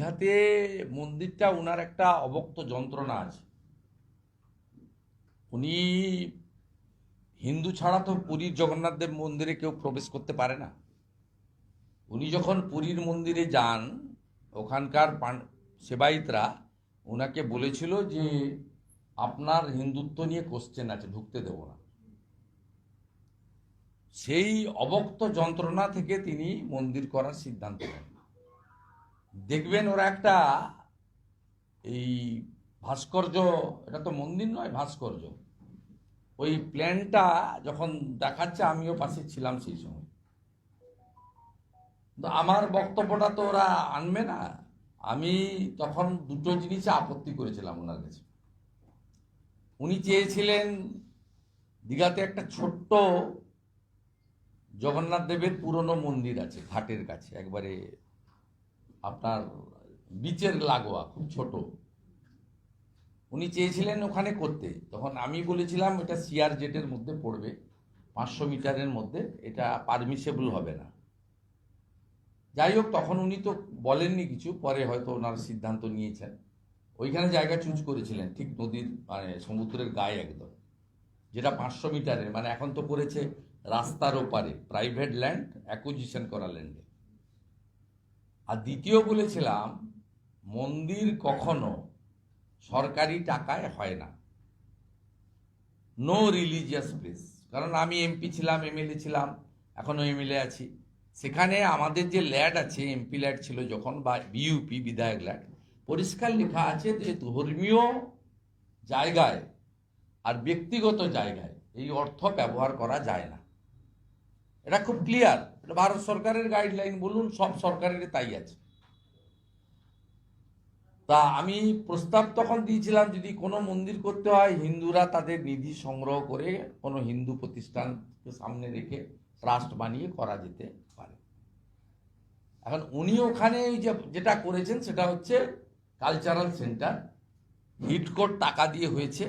দীঘাতে মন্দিরটা ওনার একটা অবক্ত যন্ত্রণা আছে। উনি হিন্দু ছাড়া তো পুরীর জগন্নাথ দেব মন্দিরে কেউ প্রবেশ করতে পারে না। উনি যখন পুরীর মন্দিরে যান, ওখানকার সেবায়িতরা ওনাকে বলেছিল যে, আপনার হিন্দুত্ব নিয়ে কোশ্চেন আছে, ঢুকতে দেব না। সেই অবক্ত যন্ত্রণা থেকে তিনি মন্দির করার সিদ্ধান্ত নেন। দেখবেন ওরা একটা এই ভাস্কর্য, এটা তো মন্দির নয়, ভাস্কর্য। ওই প্ল্যানটা যখন দেখাচ্ছে, আমিও পাশে ছিলাম সেই সময়। তো আমার বক্তব্যটা তো ওরা আনবে না। আমি তখন দুটো জিনিসে আপত্তি করেছিলাম ওনার কাছে। উনি চেয়েছিলেন দীঘাতে একটা ছোট্ট জগন্নাথ দেবের পুরনো মন্দির আছে, ঘাটের কাছে, একবারে আপনার বিচের লাগোয়া, খুব ছোট। উনি চেয়েছিলেন ওখানে করতে। তখন আমি বলেছিলাম, এটা সিআর জেটের মধ্যে পড়বে। পাঁচশো মিটারের মধ্যে এটা পারমিসেবল হবে না। যাই হোক, তখন উনি তো বলেননি কিছু। পরে হয়তো ওনার সিদ্ধান্ত নিয়েছেন। ওইখানে জায়গা চুজ করেছিলেন, ঠিক নদীর মানে সমুদ্রের গায়ে একদম। যেটা পাঁচশো মিটারের মানে এখন তো করেছে রাস্তার ওপারে প্রাইভেট ল্যান্ড অ্যাকুজিশন করা ল্যান্ডে আর দ্বিতীয় বলেছিলাম, মন্দির কখনো সরকারি টাকায় হয় না। নো রিলিজিয়াস প্লেস কারণ আমি এমপি ছিলাম এমএলএ ছিলাম এখনও এমএলএ আছি। সেখানে আমাদের যে ল্যাড আছে এমপি ল্যাড ছিল যখন, বা বিইউপি বিধায়ক ল্যাড, পরিষ্কার লেখা আছে যে ধর্মীয় জায়গায় আর ব্যক্তিগত জায়গায় এই অর্থ ব্যবহার করা যায় না। এটা খুব ক্লিয়ার ভারত সরকারের গাইডলাইন বলুন, সব সরকারের তাই আছে। তা আমি প্রস্তাব তখন দিয়েছিলাম, যদি কোনো মন্দির করতে হয়, হিন্দুরা তাদের নিধি সংগ্রহ করে কোনো হিন্দু প্রতিষ্ঠানকে সামনে রেখে ট্রাস্ট বানিয়ে করা যেতে পারে। এখন উনি ওখানে যেটা করেছেন, সেটা হচ্ছে কালচারাল সেন্টার হিটকোর টাকা দিয়ে হয়েছে।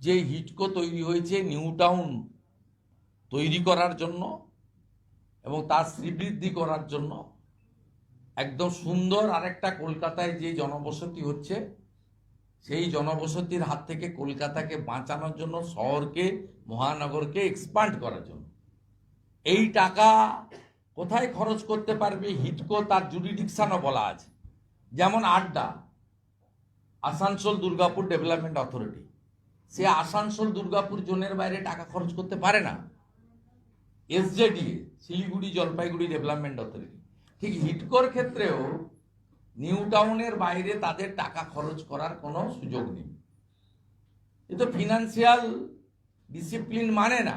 যে হিটকো তৈরি হয়েছে, নিউ টাউন তৈরি করার জন্য। এবং তার শ্রীবৃদ্ধি করার জন্য একদম সুন্দর আরেকটা কলকাতায় যে জনবসতি হচ্ছে, সেই জনবসতির হাত থেকে কলকাতাকে বাঁচানোর জন্য, শহরকে, মহানগরকে এক্সপান্ড করার জন্য। এই টাকা কোথায় খরচ করতে পারবে? হিটকো, তার জুডিডিকশানও বলা আছে। যেমন ADDA, Asansol Durgapur development authority সে আসানসোল দুর্গাপুর জোনের বাইরে টাকা খরচ করতে পারে না। SJDA Siliguri Jalpaiguri development authority ঠিক হিটকোর ক্ষেত্রেও নিউ টাউনের বাইরে তাদের টাকা খরচ করার কোনো সুযোগ নেই। এ তো ফিনান্সিয়াল ডিসিপ্লিন মানে না।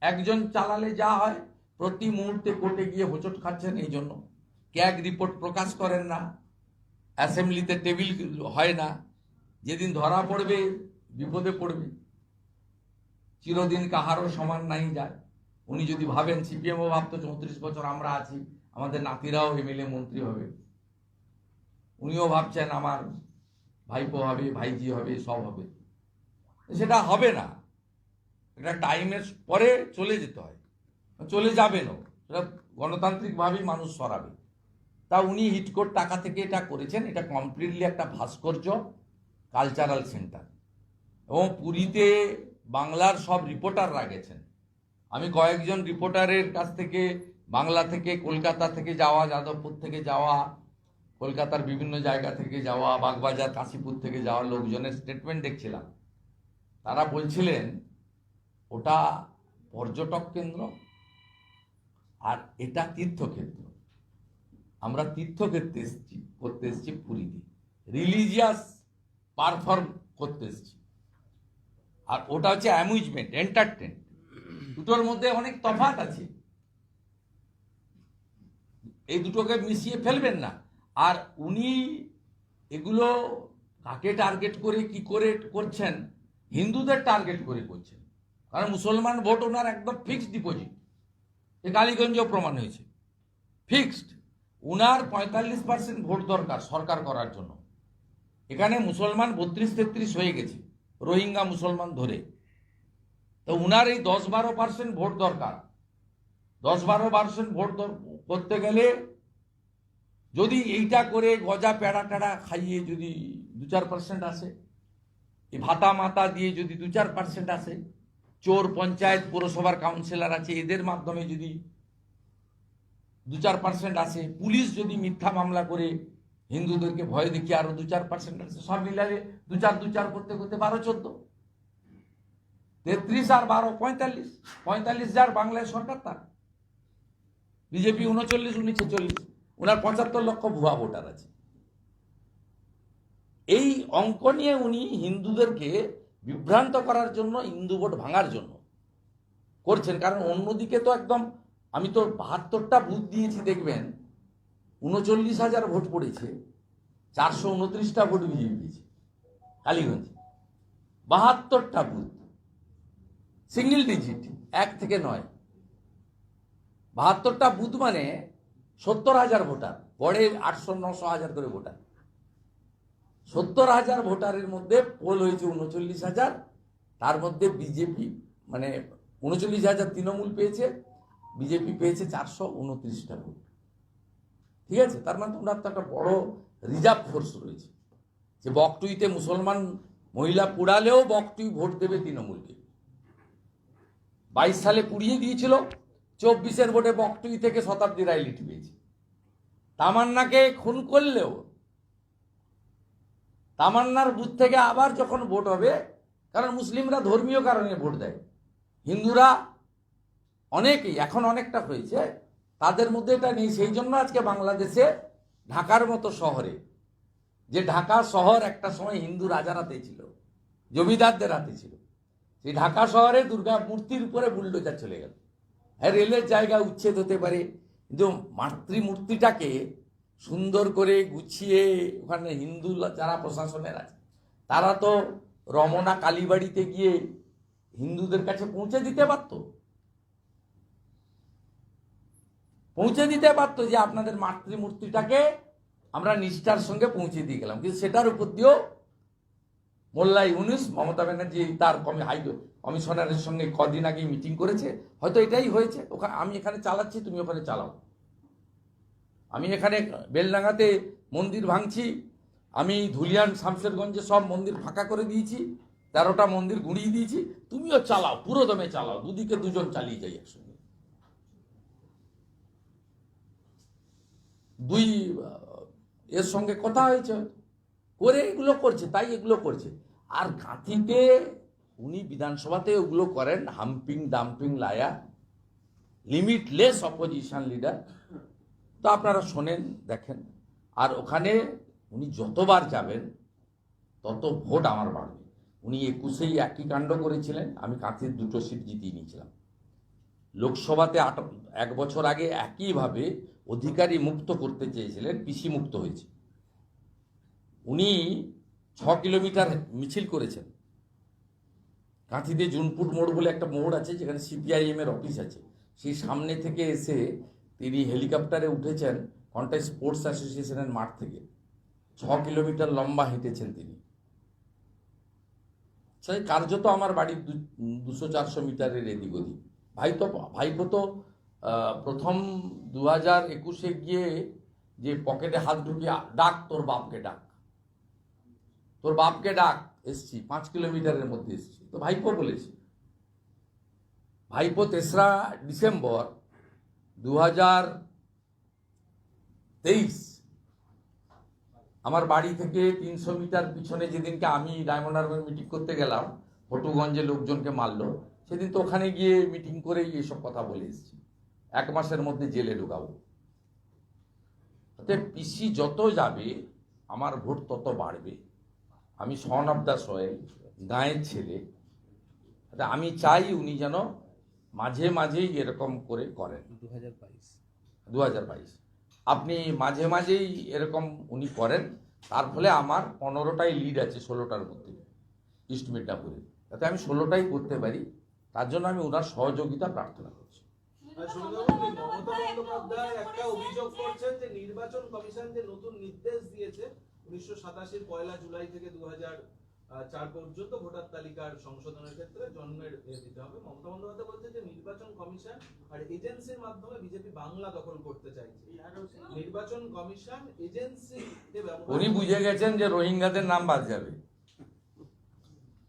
একজন চালালে যা হয়, প্রতি মুহূর্তে কোর্টে গিয়ে হোঁচট খাচ্ছেন এই জন্য। ক্যাগ রিপোর্ট প্রকাশ করেন না, অ্যাসেম্বলিতে টেবিল হয় না। যেদিন ধরা পড়বে, বিপদে পড়বে। চিরদিন কাহারও সমান নাই যায়। উনি যদি ভাবেন সিপিএমও ভাবতো চৌত্রিশ বছর আমরা আছি, আমাদের নাতিরাও এমএলএ মন্ত্রী হবে। উনিও ভাবছেন আমার ভাইপো হবে, ভাইজি হবে, সব হবে। সেটা হবে না। এটা টাইমের পরে চলে যেতে হয়। চলে যাবেনও। সেটা গণতান্ত্রিকভাবেই মানুষ সরাবে। তা উনি হিটকোট টাকা থেকে এটা করেছেন। এটা কমপ্লিটলি একটা ভাস্কর্য কালচারাল সেন্টার। এবং পুরীতে বাংলার সব রিপোর্টাররা গেছেন। আমি কয়েকজন রিপোর্টারের কাছ থেকে, বাংলা থেকে, কলকাতা থেকে যাওয়া, যাদবপুর থেকে যাওয়া, কলকাতার বিভিন্ন জায়গা থেকে যাওয়া, বাগবাজার, কাশীপুর থেকে যাওয়া লোকজনের স্টেটমেন্ট দেখছিলাম। তারা বলছিলেন, ওটা পর্যটক কেন্দ্র আর এটা তীর্থক্ষেত্র। আমরা তীর্থক্ষেত্রে এসেছি, করতে এসেছি পুরীতে। রিলিজিয়াস পারফর্ম করতে এসেছি। আর ওটা হচ্ছে অ্যামিউজমেন্ট এন্টারটেন দুটোর মধ্যে অনেক তফাৎ আছে। এই দুটোকে মিশিয়ে ফেলবেন না। আর উনি এগুলো কাকে টার্গেট করে, কি করে করছেন, হিন্দুদের টার্গেট করে করছেন। কারণ মুসলমান ভোট ওনার একদম ফিক্সড ডিপোজিট এ কালীগঞ্জেও প্রমাণ হয়েছে। ফিক্সড উনার পঁয়তাল্লিশ পার্সেন্ট ভোট দরকার সরকার করার জন্য। এখানে মুসলমান বত্রিশ তেত্রিশ হয়ে গেছে। রোহিঙ্গা মুসলমান ধরে। তো উনার এই দশ বারো পার্সেন্ট ভোট দরকার। দশ বারো পার্সেন্ট ভোট করতে গেলে যদি এইটা করে গজা প্যাড়া ট্যাড়া খাইয়ে যদি দু চার পার্সেন্ট আসে, এই ভাতা মাতা দিয়ে যদি দু চার পার্সেন্ট আসে, চোর পঞ্চায়েত পৌরসভার কাউন্সিলর আছে, এদের মাধ্যমে যদি দু চার পার্সেন্ট আসে, পুলিশ যদি মিথ্যা মামলা করে হিন্দুদেরকে ভয় দেখিয়ে আরও দু চার পার্সেন্ট আসে, সব মিলালে দু চার দু চার করতে করতে বারো চোদ্দ। তেত্রিশ আর বারো, পঁয়তাল্লিশ। পঁয়তাল্লিশ যার, বাংলায় সরকার তার। বিজেপি উনচল্লিশ, উনি ছেচল্লিশ। ওনার পঁচাত্তর লক্ষ ভুয়া ভোটার আছে। এই অঙ্ক নিয়ে উনি হিন্দুদেরকে বিভ্রান্ত করার জন্য হিন্দু ভোট ভাঙার জন্য করছেন। কারণ অন্যদিকে তো একদম, আমি তো বাহাত্তরটা বুথ দিয়েছি, দেখবেন, উনচল্লিশ হাজার ভোট পড়েছে, চারশো উনত্রিশটা ভোট বিজেপি পেয়েছে কালীগঞ্জে। বাহাত্তরটা বুথ। সিঙ্গেল ডিজিট এক থেকে নয়। বাহাত্তরটা বুথ মানে সত্তর হাজার ভোটার, গড়ে আটশো, নশো হাজার করে ভোটার। সত্তর হাজার ভোটারের মধ্যে পোল হয়েছে উনচল্লিশ হাজার, তার মধ্যে বিজেপি মানে উনচল্লিশ হাজার তৃণমূল পেয়েছে বিজেপি পেয়েছে চারশো উনত্রিশটা ভোট। ঠিক আছে? তার মানে ওনার তো একটা বড় রিজার্ভ ফোর্স রয়েছে। যে বকটুইতে মুসলমান মহিলা পুড়ালেও বকটুই ভোট দেবে তৃণমূলকে। বাইশ সালে পুড়িয়ে দিয়েছিল, চব্বিশের ভোটে বকটুই থেকে শতাব্দী রায় লিট পেয়েছে। তামান্নাকে খুন করলেও, তামান্নার বুথ থেকে আবার যখন ভোট হবে, কারণ মুসলিমরা ধর্মীয় কারণে ভোট দেয়, হিন্দুরা অনেকেই, এখন অনেকটা হয়েছে, তাদের মধ্যে এটা নেই। সেই জন্য আজকে বাংলাদেশে ঢাকার মতো শহরে, যে ঢাকা শহর একটা সময় হিন্দু রাজার হাতে ছিল, জমিদারদের হাতে ছিল সেই ঢাকা শহরে দুর্গা মূর্তির উপরে বুলডোজার চলে গেল। হ্যাঁ রেলের জায়গা উচ্ছেদ হতে পারে, কিন্তু মাতৃমূর্তিটাকে সুন্দর করে গুছিয়ে ওখানে হিন্দু যারা প্রশাসনের আছে, তারা তো রমনা কালীবাড়িতে গিয়ে হিন্দুদের কাছে পৌঁছে দিতে পারতো। পৌঁছে দিতে পারতো যে আপনাদের মাতৃমূর্তিটাকে আমরা নিষ্ঠার সঙ্গে পৌঁছে দিয়ে গেলাম, কিন্তু সেটার উপর দিয়েও মোল্লা ইউনুস, মমতা ব্যানার্জি তার কমি হাই কমিশনারের সঙ্গে কদিন আগে মিটিং করেছে। হয়তো এটাই হয়েছে। ওখানে আমি এখানে চালাচ্ছি, তুমি ওখানে চালাও। আমি এখানে বেলডাঙ্গাতে মন্দির ভাঙছি। আমি ধুলিয়ান, শামশেরগঞ্জে সব মন্দির ফাঁকা করে দিয়েছি। তেরোটা মন্দির গুঁড়িয়ে দিয়েছি। তুমিও চালাও, পুরো দমে চালাও। দুদিকে দুজন চালিয়ে যাই একসঙ্গে। দুই এর সঙ্গে কথা হয়েছে করে এগুলো করছে, তাই এগুলো করছে। আর গাঁথিতে উনি বিধানসভাতে ওগুলো করেন, হাম্পিং, ডাম্পিং, লায়া লিমিটলেস অপোজিশন লিডার তো আপনারা শোনেন, দেখেন। আর ওখানে উনি যতবার যাবেন, তত ভোট আমার বাড়বে। উনি একুশেই একই কাণ্ড করেছিলেন, আমি কাঁথির দুটো সিট জিতিয়ে নিয়েছিলাম। লোকসভাতে আট, এক বছর আগে একইভাবে অধিকারী মুক্ত করতে চেয়েছিলেন, পিসি মুক্ত হয়েছে। উনি ছ কিলোমিটার মিছিল করেছেন। কাঁথিতে জুনপুর মোড় বলে একটা মোড় আছে, যেখানে সিপিআইএম এর অফিস আছে। সেই সামনে থেকে এসে তিনি হেলিকপ্টারে উঠেছেন কন্টাই স্পোর্টস অ্যাসোসিয়েশনের মাঠ থেকে। ছ কিলোমিটার লম্বা হেঁটেছেন তিনি। সেই কার্যত আমার বাড়ির দুশো চারশো মিটারের এদিক ওদিক। ভাই তো, ভাইপো তো প্রথম দু হাজার একুশে গিয়ে যে পকেটে হাত ঢুকিয়ে ডাক, তোর বাপকে ডাক। তোর বাপকে ডাক, এসছি, পাঁচ কিলোমিটারের মধ্যে এসছি। তো ভাইপো বলেছি। ভাইপো তেসরা ডিসেম্বর দু হাজার তেইশ, আমার বাড়ি থেকে তিনশো মিটার পিছনে যেদিনকে আমি ডায়মন্ড হারবার মিটিং করতে গেলাম ফটুগঞ্জে লোকজনকে মারলো, সেদিন তো ওখানে গিয়ে মিটিং করেই এসব কথা বলে এসেছি। এক মাসের মধ্যে জেলে ঢুকাবো। পিসি যত যাবে, আমার ভোট তত বাড়বে। আমি সন অফ দ্য সয়েল গাঁয়ের ছেলে। আমি চাই উনি যেন মাঝে মাঝেই এরকম করে করেন। দু হাজার বাইশ। দু হাজার বাইশ। আপনি মাঝে মাঝেই এরকম উনি করেন তার ফলে আমার পনেরোটাই লিড আছে ষোলোটার মধ্যে ইস্ট মিদনাপুরে যাতে আমি ষোলোটাই করতে পারি তার জন্য আমি ওনার সহযোগিতা প্রার্থনা করছি। মমতা বন্দ্যোপাধ্যায় একটা অভিযোগ করছেন যে নির্বাচন কমিশন যে নতুন নির্দেশ দিয়েছে উনিশশো সাতাশির পয়লা জুলাই থেকে দু চার পর্যন্ত ভোটার তালিকার সংশোধনের ক্ষেত্রে জন্মের দিতে হবে। মমতা বন্দ্যোপাধ্যায় বলছে যে নির্বাচন কমিশন আর এজেন্সির মাধ্যমে বিজেপি বাংলা দখল করতে চাইছে। নির্বাচন কমিশন এজেন্সি উনি বুঝে গেছেন যে রোহিঙ্গাদের নাম বাদ যাবে।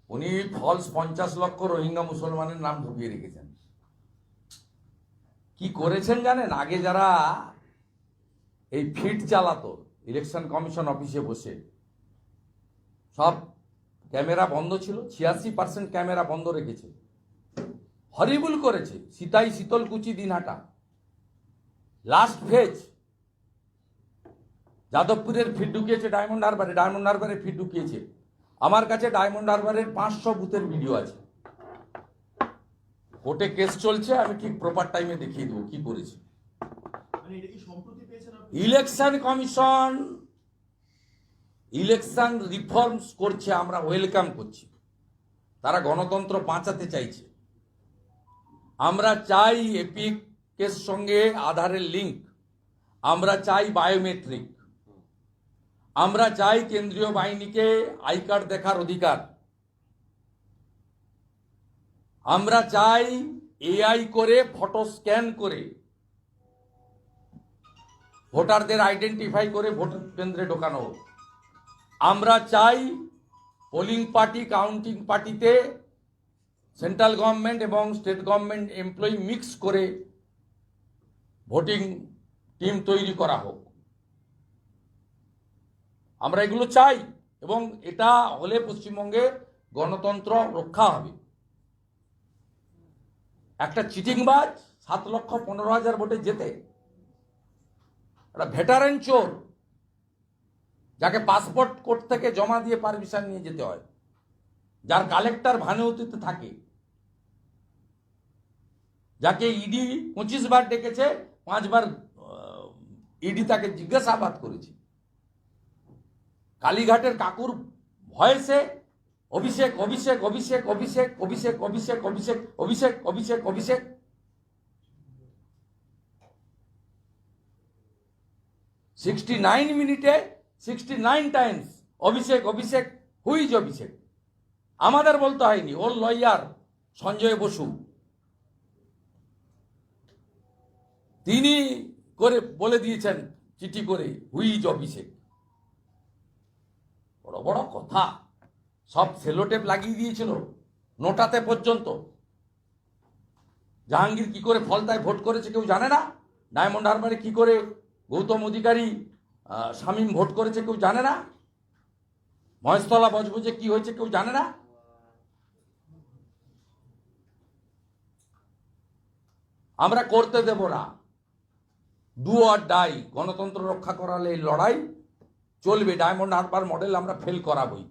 উনি ফলস পঞ্চাশ লক্ষ রোহিঙ্গা মুসলমানের নাম ঢুকিয়ে রেখেছেন। কি করেছেন জানেন? আগে যারা এই ফিট চালাতো ইলেকশন কমিশন অফিসে বসে। সব ক্যামেরা বন্ধ ছিল, ছিয়াশি পার্সেন্ট ক্যামেরা বন্ধ রেখেছে। হরিবুল করেছে, সীতাই শীতলকুচি দিনহাটা। লাস্ট ফেজ যাদবপুরের ফিট ঢুকিয়েছে ডায়মন্ড হারবারে ডায়মন্ড হারবারে ফিট ঢুকিয়েছে। আমার কাছে ডায়মন্ড হারবারের পাঁচশো বুথের ভিডিও আছে। কোর্টে কেস চলছে, আমি ঠিক প্রপার টাইমে দেখিয়ে দেবো কি করেছি মানে এটা কি সম্প্রতি পেয়েছেন আপনি ইলেকশন কমিশন ইলেকশন রিফর্মস করছে, আমরা ওয়েলকাম করছি। তারা গণতন্ত্র বাঁচাতে চাইছে। আমরা চাই এপিকের সঙ্গে আধারের লিঙ্ক আমরা চাই বায়োমেট্রিক আমরা চাই কেন্দ্রীয় বাহিনীকে আই কার্ড দেখার অধিকার। আমরা চাই এআই করে, ফটো স্ক্যান করে ভোটারদের আইডেন্টিফাই করে ভোট কেন্দ্রে ঢোকানো হোক। আমরা চাই পোলিং পার্টি কাউন্টিং পার্টিতে সেন্ট্রাল গভর্নমেন্ট এবং স্টেট গভর্নমেন্ট এমপ্লয়ি মিক্স করে ভোটিং টিম তৈরি করা হোক আমরা এগুলো চাই এবং এটা হলে পশ্চিমবঙ্গে গণতন্ত্র রক্ষা হবে একটা চিটিংবাজ সাত লক্ষ পনেরো হাজার ভোটে যেতে একটা ভেটারেন চোর যাকে পাসপোর্ট কোর্ট থেকে জমা দিয়ে পারমিশন নিয়ে যেতে হয় যার কালেক্টর ভানুতিতে থাকে যাকে ইডি পঁচিশ বার ডেকেছে পাঁচবার ইডি তাকে জিজ্ঞাসাবাদ করেছে কালীঘাটের কাকুর ভয়েসে অভিষেক অভিষেক অভিষেক অভিষেক অভিষেক অভিষেক অভিষেক অভিষেক অভিষেক অভিষেক সিক্সটি নাইন মিনিটে sixty nine times Abhishek Abhishek who's Abhishek? আমাদের বলতে হয়নি, ওর লয়ার সঞ্জয় বসু। তিনি করে, বলে দিয়েছেন, চিঠি করে হুইজ অভিষেক? বড় বড় কথা। সব সেলোটেপ লাগিয়ে দিয়েছিল, নোটাতে পর্যন্ত। জাহাঙ্গীর কি করে ফলতায় ভোট করেছে কেউ জানে না? ডায়মন্ড হারবারে কি করে গৌতম অধিকারী শামীম ভোট করেছে, কেউ জানে না? মহেশতলা বজবজে কি হয়েছে, কেউ জানে না? আমরা করতে দেব না। ডু আর ডাই গণতন্ত্র রক্ষা করালে লড়াই চলবে। ডায়মন্ড হারবার মডেল আমরা ফেল করাবই।